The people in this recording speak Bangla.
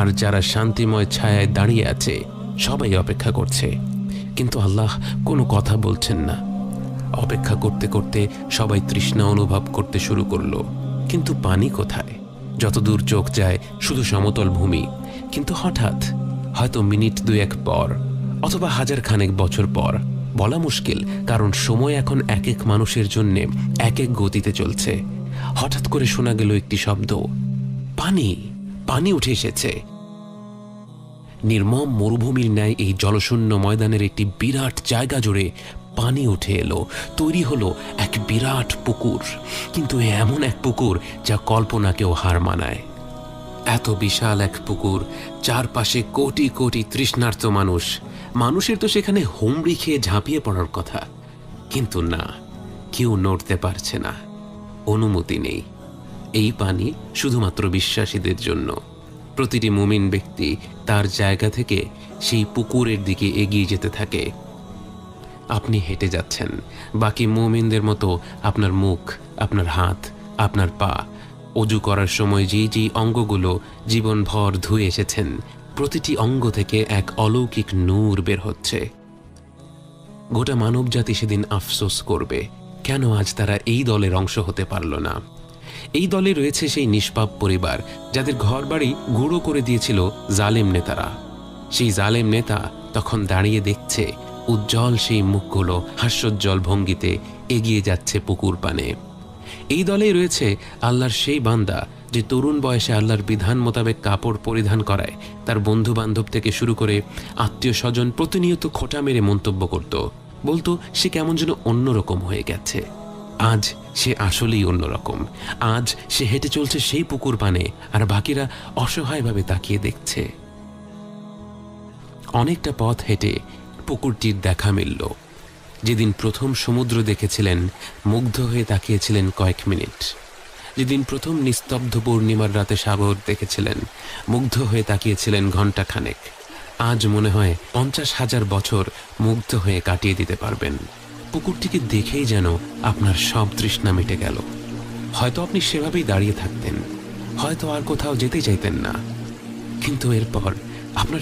আর যারা শান্তিময় ছায়ায় দাঁড়িয়ে আছে, সবাই অপেক্ষা করছে। কিন্তু আল্লাহ কোনো কথা বলছেন না। অপেক্ষা করতে করতে সবাই তৃষ্ণা অনুভব করতে শুরু করল। কিন্তু পানি কোথায়? যতদূর চোখ যায়, শুধু সমতল ভূমি। কিন্তু হঠাৎ, হয়তো মিনিট দুয়েক পর, অথবা হাজার খানেক বছর পর, বলা মুশকিল, কারণ সময় এখন এক এক মানুষের জন্য এক এক গতিতে চলছে। হঠাৎ করে শোনা গেল একটি শব্দ। পানি! পানি উঠে এসেছে। নির্মম মরুভূমির ন্যায় এই জলশূন্য ময়দানের একটি বিরাট জায়গা জুড়ে পানি উঠে এলো। তৈরি হলো এক বিরাট পুকুর, কিন্তু এমন এক পুকুর যা কল্পনাকেও হার মানায়। এত বিশাল এক পুকুর, চারপাশে কোটি কোটি তৃষ্ণার্ত মানুষ। মানুষের তো সেখানে হুমড়ি খেয়ে ঝাঁপিয়ে পড়ার কথা। কিন্তু না, কেউ নড়তে পারছে না। অনুমতি নেই। এই পানি শুধুমাত্র বিশ্বাসীদের জন্য। প্রতিটি মুমিন ব্যক্তি তার জায়গা থেকে সেই পুকুরের দিকে এগিয়ে যেতে থাকে। আপনি হেঁটে যাচ্ছেন। বাকি মুমিনদের মতো আপনার মুখ, আপনার হাত, আপনার পা অজু করার সময় যেই যেই অঙ্গগুলো জীবনভর ধুয়ে এসেছেন, প্রতিটি অঙ্গ থেকে এক অলৌকিক নূর বের হচ্ছে। গোটা মানবজাতি সেদিন আফসোস করবে, কেন আজ তারা এই দলের অংশ হতে পারল না? এই দলে রয়েছে সেই নিষ্পাপ পরিবার, যাদের ঘরবাড়ি গুঁড়ো করে দিয়েছিল জালেম নেতারা। সেই জালেম নেতা তখন দাঁড়িয়ে দেখছে, উজ্জ্বল সেই মুখগুলো হাস্যোজ্জ্বল ভঙ্গিতে এগিয়ে যাচ্ছে পুকুর পানে। এই দলেই রয়েছে আল্লাহর সেই বান্দা, যে তরুণ বয়সে আল্লাহর বিধান মোতাবেক কাপড় পরিধান করায়, তার বন্ধু বান্ধব থেকে শুরু করে আত্মীয় স্বজন প্রতিনিয়ত খোঁটা মেরে মন্তব্য করত। বলতো, সে কেমন যেন অন্যরকম হয়ে গেছে। আজ সে আসলেই অন্যরকম। আজ সে হেঁটে চলছে সেই পুকুর পানে, আর বাকিরা অসহায়ভাবে তাকিয়ে দেখছে। অনেকটা পথ হেঁটে পুকুরটির দেখা মিলল। যেদিন প্রথম সমুদ্র দেখেছিলেন, মুগ্ধ হয়ে তাকিয়েছিলেন কয়েক মিনিট। যেদিন প্রথম নিস্তব্ধ পূর্ণিমার রাতে সাগর দেখেছিলেন, মুগ্ধ হয়ে তাকিয়েছিলেন ঘণ্টা খানেক আজ মনে হয় পঞ্চাশ হাজার বছর মুগ্ধ হয়ে কাটিয়ে দিতে পারবেন। পুকুরটিকে দেখেই যেন আপনার সব তৃষ্ণা মিটে গেল। হয়তো আপনি সেভাবেই দাঁড়িয়ে থাকতেন। হয়তো আর কোথাও যেতে চাইতেন না। কিন্তু এরপর আপনার